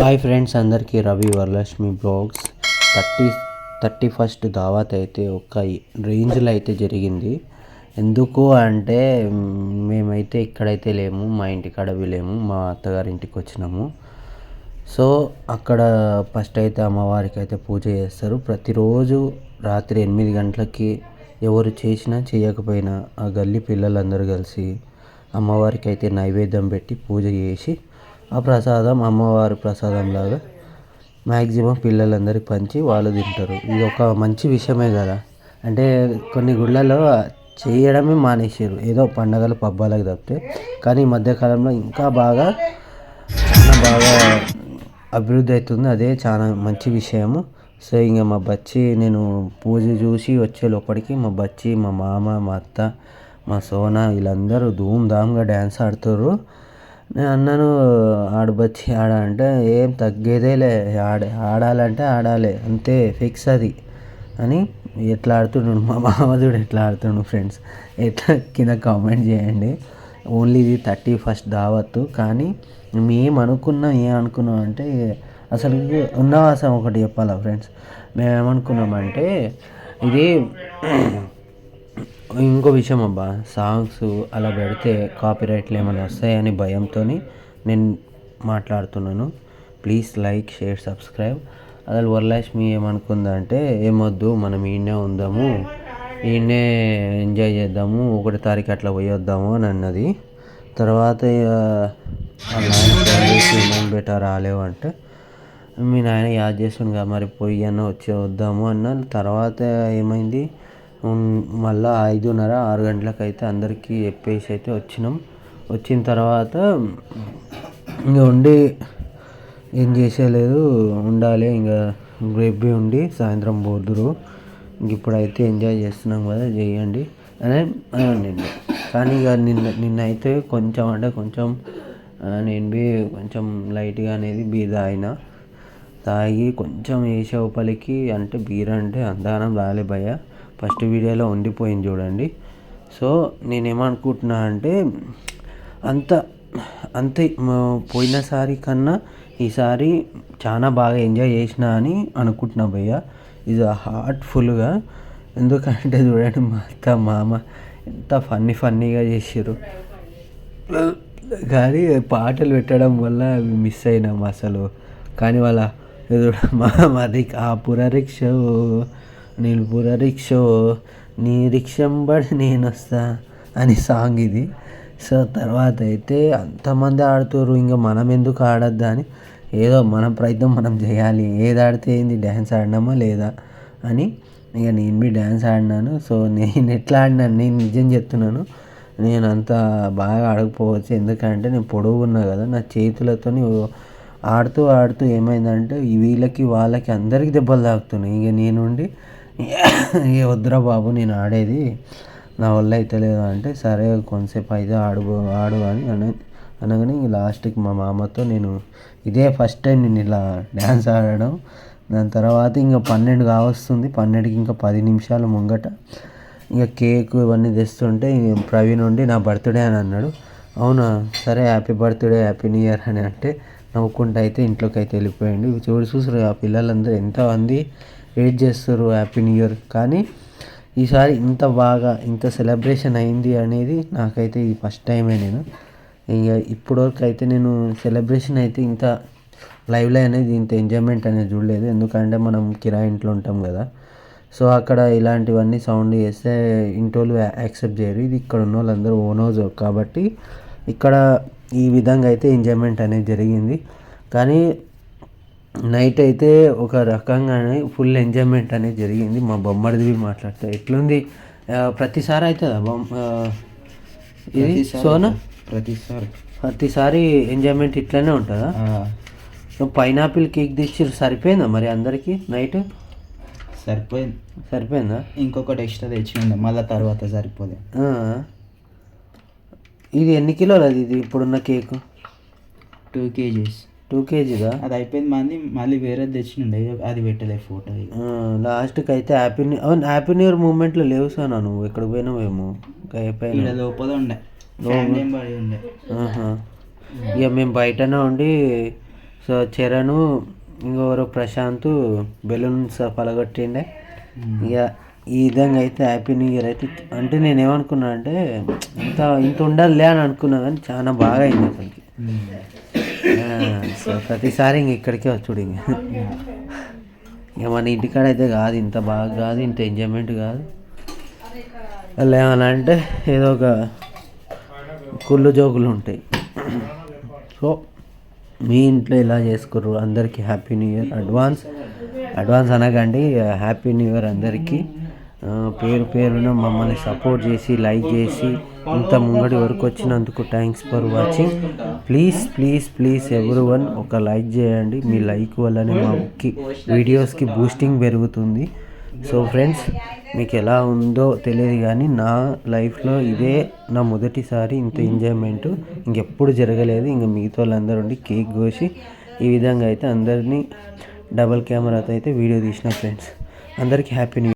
Hi friends అందరికీ Ravi Varalakshmi vlogs. Thirty thirty first దావత్ అయితే ఒక రేంజ్లో అయితే జరిగింది. ఎందుకు అంటే మేమైతే ఇక్కడైతే లేము మా ఇంటికాడ లేము మా అత్తగారి ఇంటికి వచ్చినాము. సో అక్కడ ఫస్ట్ అయితే అమ్మవారికి అయితే పూజ చేస్తారు. ప్రతిరోజు రాత్రి ఎనిమిది గంటలకి ఎవరు చేసినా చేయకపోయినా ఆ గల్లీ పిల్లలందరూ కలిసి అమ్మవారికి అయితే నైవేద్యం పెట్టి పూజ చేసి ఆ ప్రసాదం అమ్మవారి ప్రసాదం లాగా మ్యాక్సిమం పిల్లలందరికీ పంచి వాళ్ళు తింటారు. ఇది ఒక మంచి విషయమే కదా. అంటే కొన్ని గుళ్ళలో చేయడమే మానేసారు ఏదో పండగలు పబ్బాలకు తప్పితే. కానీ ఈ మధ్యకాలంలో ఇంకా బాగా చాలా బాగా అభివృద్ధి అవుతుంది. అదే చాలా మంచి విషయము. సో ఇంకా మా బచ్చి నేను పూజ చూసి వచ్చే లోపలికి మా బచ్చి మా మామ మా అత్త మా సోనా వీళ్ళందరూ ధూమ్ ధామ్గా డ్యాన్స్ ఆడుతారు నేను అన్నాను ఆడబచ్చి ఆడ అంటే ఏం తగ్గేదేలే ఆడ ఆడాలంటే ఆడాలి అంతే ఫిక్స్ అది అని ఎట్లా ఆడుతున్నాడు మా మామదుడు ఎట్లా ఆడుతున్నాడు ఫ్రెండ్స్. ఎట్లా కింద కామెంట్ చేయండి. ఓన్లీ ఇది థర్టీ ఫస్ట్ దావత్తు కానీ మేము అనుకున్నాం ఏం అనుకున్నాం అంటే అసలు ఉన్నవాసం ఒకటి చెప్పాలా ఫ్రెండ్స్? మేము ఏమనుకున్నామంటే ఇది ఇంకో విషయం అబ్బా సాంగ్స్ అలా పెడితే కాపీరైట్లు ఏమైనా వస్తాయని భయంతో నేను మాట్లాడుతున్నాను. ప్లీజ్ లైక్ షేర్ సబ్స్క్రైబ్ అసలు వరలక్ష్మి ఏమనుకుందంటే ఏమొద్దు మనం ఈయనే ఉందాము ఈయనే ఎంజాయ్ చేద్దాము ఒకటి తారీఖు అట్లా పోయొద్దాము అని అన్నది. తర్వాత ఇక నాయన బెటా రాలేవు అంటే మీ నాయన యాద్ చేస్తుండు కదా మరి పోయి అన్న వచ్చి వద్దాము అన్న తర్వాత ఏమైంది మళ్ళీ ఐదున్నర ఆరు గంటలకు అయితే అందరికీ చెప్పేసి అయితే వచ్చినాం. వచ్చిన తర్వాత ఇంకా ఉండి ఏం చేసేయలేదు ఉండాలి. ఇంకా రేపు ఉండి సాయంత్రం పోదురు. ఇంక ఇప్పుడైతే ఎంజాయ్ చేస్తున్నాం కదా చేయండి. అనే అనండి కానీ ఇక నిన్న నిన్న అయితే కొంచెం అంటే కొంచెం నేను బి కొంచెం లైట్గా అనేది బీ తాగిన. తాగి కొంచెం వేసే లోపలికి అంటే బీర్ అంటే అందానం రాలే భయ్య. ఫస్ట్ వీడియోలో ఉండిపోయింది చూడండి. సో నేనేమనుకుంటున్నా అంటే అంత అంతే పోయినసారి కన్నా ఈసారి చాలా బాగా ఎంజాయ్ చేసిన అని అనుకుంటున్నా భయ్య. ఇది హార్ట్ఫుల్గా ఎందుకంటే చూడండి మా అత్త మామ ఎంత ఫన్నీ ఫన్నీగా చేసారు కానీ పాటలు పెట్టడం వల్ల అవి మిస్ అయినాం అసలు. కానీ వాళ్ళ మా మాది ఆ పురరిక్ష. నేను రిక్షో నీ రిక్షంబడి నేను వస్తా అని సాంగ్ ఇది. సో తర్వాత అయితే అంతమంది ఆడుతారు ఇంకా మనం ఎందుకు ఆడొద్దా అని. ఏదో మన ప్రయత్నం మనం చేయాలి. ఏది ఆడితే ఏంది డ్యాన్స్ ఆడినామా లేదా అని. ఇక నేను బి డ్యాన్స్ ఆడినాను. సో నేను ఎట్లా ఆడినాను నేను నిజం చెప్తున్నాను. నేను అంత బాగా ఆడకపోవచ్చు. ఎందుకంటే నేను పొడవు ఉన్నా కదా నా చేతులతోని ఆడుతూ ఆడుతూ ఏమైందంటే వీళ్ళకి వాళ్ళకి అందరికి దెబ్బలు తాకుతున్నాయి. ఇక నేనుండి ఏ వద్దురా బాబు నేను ఆడేది నా వల్ల అయితే లేదు అంటే సరే కొంతసేపు అయితే ఆడు ఆడు అని అన అనగానే ఇంక లాస్ట్కి మా మామతో నేను ఇదే ఫస్ట్ టైం నేను ఇలా డ్యాన్స్ ఆడడం. దాని తర్వాత ఇంకా పన్నెండు కావస్తుంది పన్నెండుకి ఇంకా పది నిమిషాలు ముంగట ఇంకా కేక్ ఇవన్నీ తెస్తుంటే ప్రవీణ్ ఉండి నా బర్త్డే అని అన్నాడు. అవునా? సరే happy birthday happy new year అని అంటే నవ్వుకుంటూ అయితే ఇంట్లోకి అయితే వెళ్ళిపోయాడు. ఇవి చూడు చూసారు ఆ పిల్లలందరూ ఎంతమంది వెయిట్ చేస్తారు? హ్యాపీ న్యూ ఇయర్ కానీ ఈసారి ఇంత బాగా ఇంత సెలబ్రేషన్ అయింది అనేది నాకైతే ఇది ఫస్ట్ టైమే నేను. ఇక ఇప్పటివరకు అయితే నేను సెలబ్రేషన్ అయితే ఇంత లైవ్లో అనేది ఇంత ఎంజాయ్మెంట్ అనేది చూడలేదు. ఎందుకంటే మనం కిరాయి ఇంట్లో ఉంటాం కదా. సో అక్కడ ఇలాంటివన్నీ సౌండ్ చేస్తే ఇంటోళ్ళు యాక్సెప్ట్ చేయరు. ఇది ఇక్కడ ఉన్న వాళ్ళందరూ ఓనోజ్ కాబట్టి ఇక్కడ ఈ విధంగా అయితే ఎంజాయ్మెంట్ అనేది జరిగింది. కానీ నైట్ అయితే ఒక రకంగానే ఫుల్ ఎంజాయ్మెంట్ అనేది జరిగింది. మా బొమ్మడిది మాట్లాడితే ఎట్లుంది? ప్రతిసారి అవుతుందా బొమ్మ ఇది సోనా? ప్రతిసారి. ప్రతిసారి ఎంజాయ్మెంట్ ఇట్లానే ఉంటుందా? పైనాపిల్ కేక్ తెచ్చి సరిపోయిందా మరి అందరికీ నైట్? సరిపోయింది. సరిపోయిందా? ఇంకొకటి ఎక్స్ట్రా తెచ్చిండే మళ్ళీ తర్వాత సరిపోలే ఆ. ఇది ఎన్ని కిలోలు అది ఇది ఇప్పుడున్న కేక్? Two KGs. టూ కేజీదా? అది అయిపోయింది మంది మళ్ళీ వేరేది తెచ్చినుండే అది పెట్టలే ఫోటో లాస్ట్కి అయితే హ్యాపీ న్యూ అవును హ్యాపీ న్యూ ఇయర్ మూమెంట్లో లేవు సార్ నువ్వు? ఎక్కడికి పోయినావేమో ఇంకా అయిపోయినా లోపల ఉండే. ఉండే. ఇక మేము బయటనే ఉండి సో చరణ్ ఇంకొకరు ప్రశాంత్ బెలూన్స్ పలగొట్టిండే. ఇక ఈ విధంగా అయితే హ్యాపీ న్యూ ఇయర్ అయితే అంటే నేను ఏమనుకున్నా అంటే ఇంత ఇంత ఉండాలిలే అని అనుకున్నా కానీ చాలా బాగా అయింది అసలుకి. సో ప్రతిసారి ఇంక ఇక్కడికే వచ్చుడు ఇంక. ఇక మన ఇంటికాడ అయితే కాదు ఇంత బాగా కాదు ఇంత ఎంజాయ్మెంట్ కాదు. వాళ్ళు ఏమన్నా అంటే ఏదో ఒక కుళ్ళు జోకులు ఉంటాయి. సో మీ ఇంట్లో ఇలా చేసుకుర్రు అందరికీ happy new year advance advance అనకండి హ్యాపీ న్యూ ఇయర్ అందరికీ. పేరు పేరున మమ్మల్ని సపోర్ట్ చేసి లైక్ చేసి ఇంత ముంగడి వరకు వచ్చినందుకు thanks for watching please please please everyone ఒక లైక్ చేయండి. మీ లైక్ వల్లనే మాకి వీడియోస్కి బూస్టింగ్ పెరుగుతుంది. సో ఫ్రెండ్స్ మీకు ఎలా ఉందో తెలియదు కానీ నా లైఫ్లో ఇదే నా మొదటిసారి ఇంత ఎంజాయ్మెంట్ ఇంకెప్పుడు జరగలేదు. ఇంక మిగతా వాళ్ళందరూ ఉండి కేక్ కోసి ఈ విధంగా అయితే అందరినీ డబల్ కెమెరాతో అయితే వీడియో తీసిన ఫ్రెండ్స్ అందరికీ హ్యాపీ న్యూ